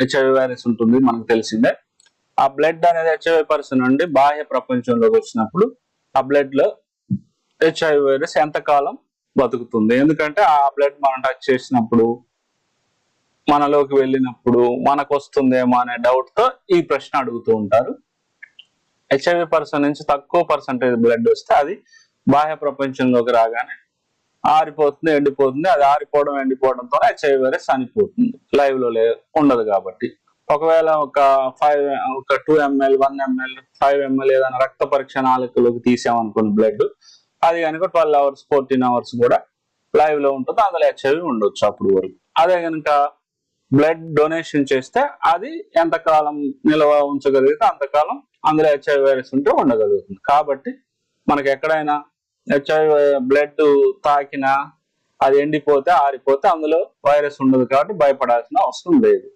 HIV virus ఉంటుంది మనకు తెలిసిందే. ఆ బ్లడ్ అనేది హెచ్ఐవి పర్సన్ నుండి బాహ్య ప్రపంచంలోకి వచ్చినప్పుడు ఆ బ్లడ్లో హెచ్ఐవి వైరస్ ఎంతకాలం బతుకుతుంది? ఎందుకంటే ఆ బ్లడ్ మనం టచ్ చేసినప్పుడు మనలోకి వెళ్ళినప్పుడు మనకు వస్తుందేమో అనే డౌట్తో ఈ ప్రశ్న అడుగుతూ ఉంటారు. హెచ్ఐవి పర్సన్ నుంచి తక్కువ పర్సంటేజ్ బ్లడ్ వస్తే అది బాహ్య ప్రపంచంలోకి రాగానే ఆరిపోతుంది ఎండిపోతుంది. అది ఆరిపోవడం ఎండిపోవడంతో హెచ్ఐ వైరస్ చనిపోతుంది. లైవ్లో లే ఉండదు కాబట్టి. ఒకవేళ ఒక ఫైవ్ ఒక two ML one ML five ML ఏదైనా రక్త పరీక్ష నాలుకలోకి తీసామనుకున్న బ్లడ్ అది కనుక ట్వెల్వ్ అవర్స్ ఫోర్టీన్ అవర్స్ కూడా లైవ్లో ఉంటుంది. అందులో హెచ్ఐవి ఉండొచ్చు అప్పుడు వరకు. అదే కనుక బ్లడ్ డొనేషన్ చేస్తే అది ఎంతకాలం నిల్వ ఉంచగలిగితే అంతకాలం అందులో హెచ్ఐవి వైరస్ ఉంటే ఉండగలుగుతుంది. కాబట్టి మనకి ఎక్కడైనా బ్లడ్ తాకినా అది ఎండిపోతే ఆరిపోతే అందులో వైరస్ ఉండదు కాబట్టి భయపడాల్సిన అవసరం లేదు.